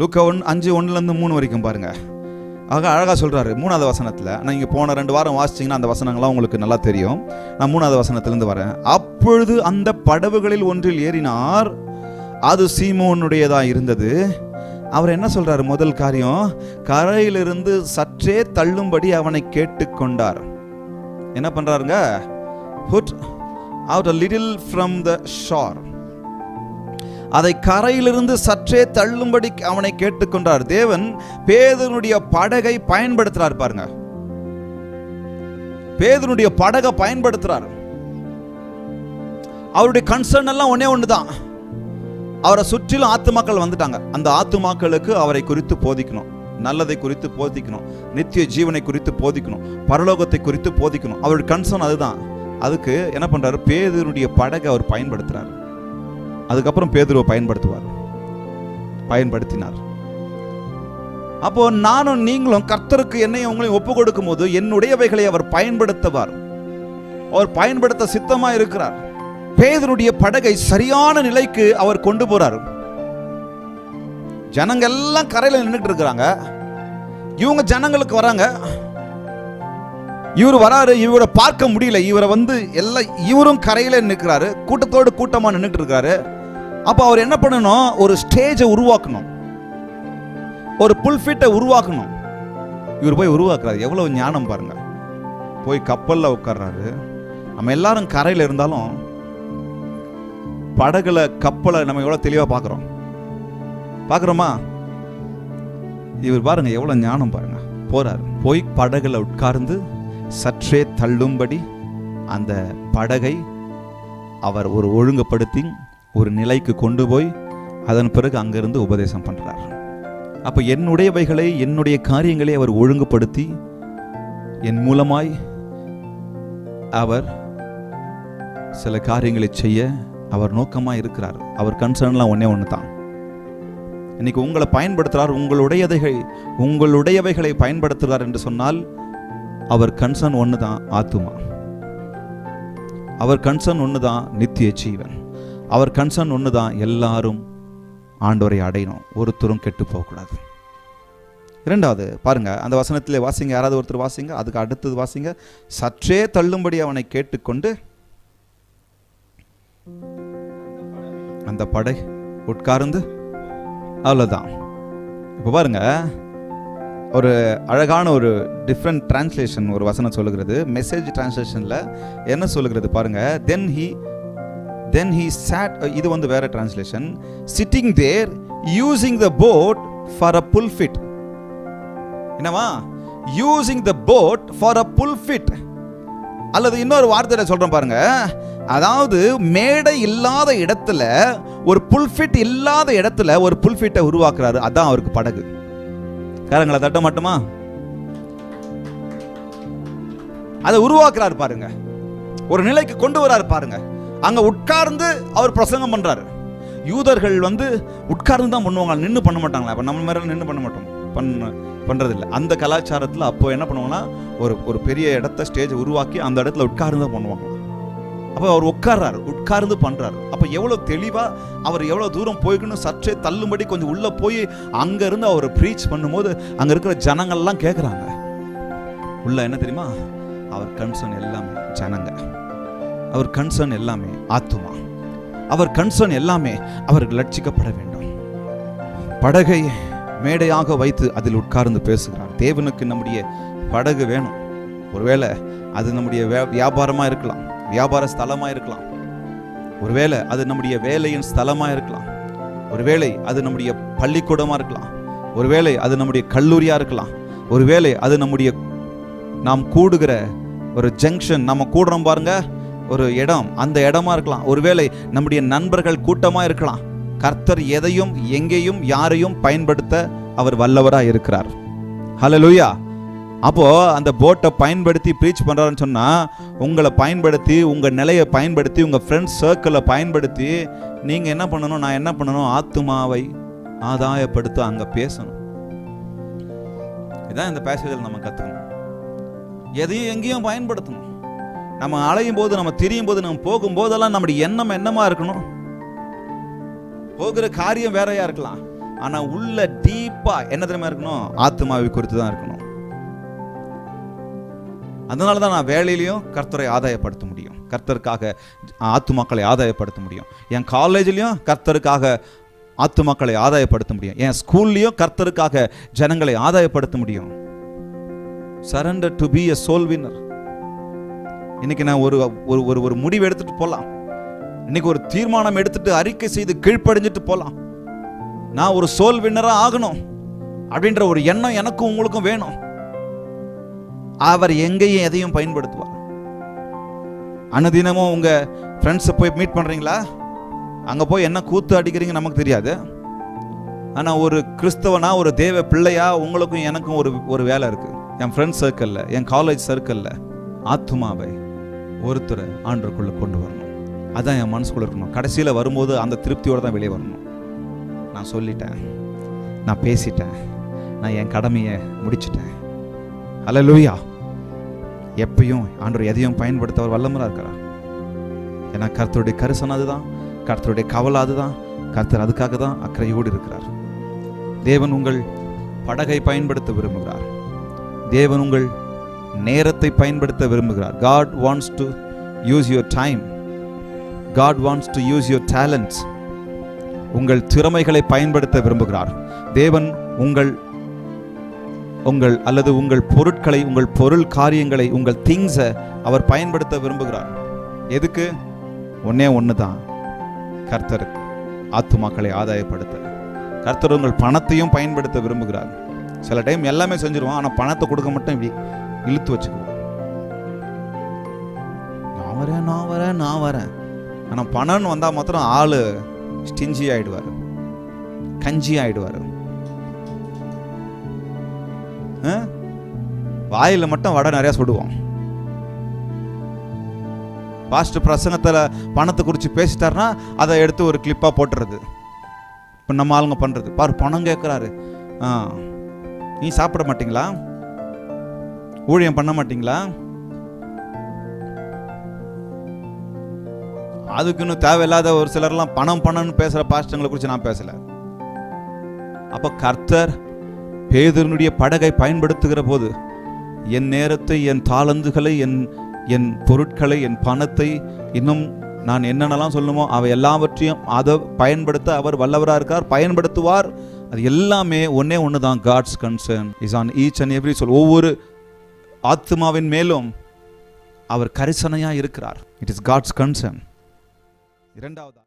லூக்கா one அஞ்சு ஒன்றுலேருந்து மூணு வரைக்கும் பாருங்கள் ஆக அழகாக சொல்கிறாரு மூணாவது வசனத்தில். நீங்கள் போன ரெண்டு வாரம் வாசிச்சிங்கன்னா அந்த வசனங்கள்லாம் உங்களுக்கு நல்லா தெரியும். நான் மூணாவது வசனத்திலேருந்து வரேன். அப்பொழுது அந்த படவுகளில் ஒன்றில் ஏறினார். அது சீமோனுடையதாக இருந்தது. அவர் என்ன சொல்கிறார் முதல் காரியம் கரையிலிருந்து சற்றே தள்ளும்படி அவனை கேட்டுக்கொண்டார் என்ன பண்ணுறாருங்க put out a little from the shore அதை கரையிலிருந்து சற்றே தள்ளும்படி அவனை கேட்டுக்கொண்டார். தேவன் பேதனுடைய படகை பயன்படுத்துறார் பாருங்க. பேதனுடைய படகை பயன்படுத்துறார். அவருடைய கன்சர்ன் எல்லாம் ஒண்ணே ஒண்ணுதான். அவரை சுற்றிலும் ஆத்துமாக்கள் வந்துட்டாங்க. அந்த ஆத்துமாக்களுக்கு அவரை குறித்து போதிக்கணும். நல்லதை குறித்து போதிக்கணும். நித்திய ஜீவனை குறித்து போதிக்கணும். பரலோகத்தை குறித்து போதிக்கணும். அவருடைய கன்சர்ன் அதுதான். அதுக்கு என்ன பண்றாரு? பேதனுடைய படகை அவர் பயன்படுத்துறாரு. அதுக்கப்புறம் பேதுருவை பயன்படுத்துவார். பயன்படுத்தினார். அப்போ நானும் நீங்களும் கர்த்தருக்கு என்னையும் உங்களையும் ஒப்பு கொடுக்கும் போது என்னுடையவைகளை அவர் பயன்படுத்துவார். அவர் பயன்படுத்த சித்தமா இருக்கிறார். பேதனுடைய படகை சரியான நிலைக்கு அவர் கொண்டு போறார். ஜனங்க எல்லாம் கரையில் நின்றுட்டு இருக்கிறாங்க. இவங்க ஜனங்களுக்கு வராங்க. இவர் வராரு இவரை பார்க்க முடியல. இவரை வந்து எல்லாம் இவரும் கரையில நிற்கிறாரு கூட்டத்தோடு கூட்டமாக நின்றுட்டு இருக்காரு. அப்போ அவர் என்ன பண்ணணும்? ஒரு ஸ்டேஜை உருவாக்கணும். ஒரு புல்ஃபிட்டை உருவாக்கணும். இவர் போய் உருவாக்குறாரு. எவ்வளவு ஞானம் பாருங்க. போய் கப்பல்ல உட்கார்றாரு. நம்ம எல்லாரும் கரையில இருந்தாலும் படகுல கப்பலை நம்ம எவ்வளவு தெளிவா பார்க்குறோம் பார்க்குறோமா இவர் பாருங்க எவ்வளவு ஞானம் பாருங்க. போறாரு. போய் படகுல உட்கார்ந்து சற்றே தள்ளும்படி அந்த படகை அவர் ஒரு ஒழுங்குபடுத்தி ஒரு நிலைக்கு கொண்டு போய் அதன் பிறகு அங்கிருந்து உபதேசம் பண்ணுறார் அப்போ என்னுடையவைகளை என்னுடைய காரியங்களை அவர் ஒழுங்குபடுத்தி என் மூலமாய் அவர் சில காரியங்களை செய்ய அவர் நோக்கமாக இருக்கிறார். அவர் கன்சர்ன்லாம் ஒன்றே ஒன்று தான் இன்னைக்கு உங்களை பயன்படுத்துகிறார் உங்களுடையதைகள் உங்களுடையவைகளை பயன்படுத்துகிறார் என்று சொன்னால் அவர் கன்சர்ன் ஒன்று தான் ஆத்துமா. அவர் கன்சர்ன் ஒன்று தான் நித்திய ஜீவன். அவர் கன்சர்ன் ஒன்று தான் எல்லாரும் ஆண்டோரை அடையணும். ஒருத்தரும் கெட்டு போகக்கூடாது. இரண்டாவது பாருங்க அந்த வசனத்திலே வாசிங்க யாராவது ஒருத்தர் வாசிங்க அதுக்கு அடுத்தது வாசிங்க. சற்றே தள்ளும்படி அவனை கேட்டுக்கொண்டு அந்த படை உட்கார்ந்து அவ்வளோதான் இப்போ பாருங்க ஒரு அழகான ஒரு டிஃப்ரெண்ட் டிரான்ஸ்லேஷன் ஒரு வசனம் சொல்லுகிறது. மெசேஜ் டிரான்ஸ்லேஷனில் என்ன சொல்லுகிறது பாருங்க then he then he sat இது வந்து வேற translation sitting there using the boat for a pulpit என்னவா? Using the boat for a pulpit அல்லது இன்னொரு வார்த்தையில சொல்றேன் பாருங்க. அதாவது மேடை இல்லாத இடத்துல ஒரு புல்ஃபிட் இல்லாத இடத்துல ஒரு புல்ஃபிட்டை உருவாக்குறாரு. அதான் அவருக்கு படகு. காரங்களை தட்ட மாட்டோமா? அதை உருவாக்குறாரு பாருங்க. ஒரு நிலைக்கு கொண்டு வராரு பாருங்க. அங்க உட்கார்ந்து அவர் பிரசங்கம் பண்றாரு. யூதர்கள் வந்து உட்கார்ந்து தான் பண்ணுவாங்க. நின்று பண்ண மாட்டாங்களா. அப்ப நம்ம மாதிரி நின்று பண்ண மாட்டோம். பண்ண பண்றதில்ல. அந்த கலாச்சாரத்தில் அப்போ என்ன பண்ணுவாங்கன்னா ஒரு ஒரு பெரிய இடத்த ஸ்டேஜ் உருவாக்கி அந்த இடத்துல உட்கார்ந்து தான் பண்ணுவாங்க. அப்போ அவர் உட்கார்றாரு. உட்கார்ந்து பண்றாரு. அப்போ எவ்வளவு தெளிவா அவர் எவ்வளவு தூரம் போய்க்கணும்? சற்றே தள்ளும்படி கொஞ்சம் உள்ள போய் அங்க இருந்து அவர் ப்ரீச் பண்ணும்போது அங்க இருக்கிற ஜனங்கள்லாம் கேட்குறாங்க உள்ள என்ன தெரியுமா? அவர் கன்சர்ன் எல்லாமே ஜனங்க. அவர் கன்சர்ன் எல்லாமே ஆத்துமா. அவர் கன்சர்ன் எல்லாமே அவர்கள் லட்சிக்கப்பட வேண்டும். படகை மேடையாக வைத்து அதில் உட்கார்ந்து பேசுகிறார். தேவனுக்கு நம்முடைய படகு வேணும். ஒருவேளை அது நம்முடைய வியாபாரமாக வியாபாரமா இருக்கலாம். வியாபார ஸ்தலமா இருக்கலாம். ஒருவேளை அது நம்முடைய வேலையின் ஸ்தலமா இருக்கலாம். ஒருவேளை அது நம்முடைய பள்ளிக்கூடமா இருக்கலாம். ஒருவேளை அது நம்முடைய கல்லூரியா இருக்கலாம். ஒருவேளை அது நம்முடைய நாம் கூடுகிற ஒரு ஜங்ஷன் நம்ம கூடுறோம் பாருங்க. ஒரு இடம் அந்த இடமா இருக்கலாம். ஒருவேளை நம்முடைய நண்பர்கள் கூட்டமா இருக்கலாம். கர்த்தர் எதையும் எங்கேயும் யாரையும் பயன்படுத்த அவர் வல்லவரா இருக்கிறார். ஹalleluya அப்போ அந்த போட்டை பயன்படுத்தி ப்ரீச் பண்றாருன்னு சொன்னா உங்களை பயன்படுத்தி உங்க நிலையை பயன்படுத்தி உங்க ஃப்ரெண்ட்ஸ் சர்க்கிளை பயன்படுத்தி நீங்க என்ன பண்ணணும் நான் என்ன பண்ணணும் ஆத்துமாவை ஆதாயப்படுத்த அங்க பேசணும். இதான் இந்த பேசேஜில் நம்ம கத்துக்கணும். எதையும் எங்கேயும் பயன்படுத்தணும். நம்ம அலையும் போது நம்ம திரியும் போது நம்ம போகும்போதெல்லாம் நம்முடைய எண்ணம் என்னமா இருக்கணும்? போகிற காரியம் வேறையா இருக்கலாம். ஆனா உள்ள டீப்பா என்ன தெரியுமா இருக்கணும்? ஆத்மாவை குறித்து தான் இருக்கணும். அதனால தான் நான் வேலையிலையும் கர்த்தரை ஆதாயப்படுத்த முடியும். கர்த்தருக்காக ஆத்துமாக்களை ஆதாயப்படுத்த முடியும். என் காலேஜ்லேயும் கர்த்தருக்காக ஆத்துமாக்களை ஆதாயப்படுத்த முடியும். என் ஸ்கூல்லையும் கர்த்தருக்காக ஜனங்களை ஆதாயப்படுத்த முடியும். Surrender to be a soul winner இன்னைக்கு நான் ஒரு ஒரு ஒரு ஒரு முடிவு எடுத்துட்டு போகலாம் இன்னைக்கு ஒரு தீர்மானம் எடுத்துட்டு அறிக்கை செய்து கீழ்ப்படைஞ்சிட்டு போகலாம் நான் ஒரு சோல் வின்னராக ஆகணும் அப்படின்ற ஒரு எண்ணம் எனக்கும் உங்களுக்கும் வேணும். அவர் எங்கேயும் எதையும் பயன்படுத்துவார். அனுதினமும் உங்க ஃப்ரெண்ட்ஸை போய் மீட் பண்றீங்களா? அங்க போய் என்ன கூத்து அடிக்கிறீங்க நமக்கு தெரியாது. ஆனால் ஒரு கிறிஸ்தவனா ஒரு தேவ பிள்ளையா உங்களுக்கும் எனக்கும் ஒரு ஒரு வேலை இருக்கு. என் ஃப்ரெண்ட்ஸ் சர்க்கிளில் என் காலேஜ் சர்க்கிளில் ஆத்துமாவை ஒருத்தரை ஆண்டருக்குள்ள கொண்டு வரணும். அதான் என் மனசுக்குள்ளே இருக்கணும். கடைசியில் வரும்போது அந்த திருப்தியோடு தான் வெளியே வரணும். நான் சொல்லிட்டேன். நான் பேசிட்டேன். நான் என் கடமையை முடிச்சிட்டேன். ஹalleluya எப்பயும் ஆண்டவர் எதையும் பயன்படுத்த அவர் வல்லமராக இருக்கிறார் ஏன்னா கர்த்தருடைய கரிசனம் அதுதான். கர்த்தருடைய கவலை அதுதான். கர்த்தர் அதுக்காக தான் அக்கறையோடு இருக்கிறார். தேவன் உங்கள் படகை பயன்படுத்த விரும்புகிறார். தேவன் உங்கள் நேரத்தை பயன்படுத்த விரும்புகிறார். God wants to use your time God wants to use your talents உங்கள் திறமைகளை பயன்படுத்த விரும்புகிறார். தேவன் உங்கள் உங்கள் அல்லது உங்கள் பொருட்களை உங்கள் பொருள் காரியங்களை உங்கள் திங்ஸை அவர் பயன்படுத்த விரும்புகிறார். எதுக்கு? ஒன்னே ஒன்று தான் கர்த்தர் ஆத்துமாக்களை ஆதாயப்படுத்த. கர்த்தர் உங்கள் பணத்தையும் பயன்படுத்த விரும்புகிறார். சில டைம் எல்லாமே செஞ்சிருவோம் ஆனால் பணத்தை கொடுக்க மட்டும் இப்படி இழுத்து வச்சுக்குவோம். நான் வரேன் நான் வரேன் நான் வரேன். ஆனால் பணம்னு வந்தால் மாத்திரம் ஆள் ஸ்டிஞ்சி ஆகிடுவார் கஞ்சி ஆகிடுவார் வாயில் மட்டும் வடை நிறையா சுடுவோம். பாஸ்ட் பிரசங்கத்தில் பணத்தை குறித்து பேசிட்டாருன்னா அதை எடுத்து ஒரு கிளிப்பாக போட்டுறது. இப்போ நம்ம ஆளுங்க பண்ணுறது பாரு பணம் கேட்குறாரு ஆ. நீ சாப்பிட மாட்டீங்களா? ஊழியம் பண்ண மாட்டீங்களா? அதுக்குன்னு தேவையில்லாத ஒரு சிலர்லாம் பணம் பணம்னு பேசுகிற பாஸ்டங்களை குறித்து நான் பேசலை. அப்போ கர்த்தர் பேதனுடைய படகை பயன்படுத்துகிற போது என் நேரத்தை என் தாளந்துகளை என் என் பொருட்களை என் பணத்தை இன்னும் நான் என்னென்னலாம் சொல்லணுமோ அவை எல்லாவற்றையும் அதை பயன்படுத்த அவர் வல்லவராக இருக்கார் பயன்படுத்துவார். அது எல்லாமே ஒன்னே ஒன்று தான் God's concern is on each and every soul ஒவ்வொரு ஆத்மாவின் மேலும் அவர் கரிசனையாக இருக்கிறார். இட் இஸ் காட்ஸ் கன்சர்ன் இரண்டாவது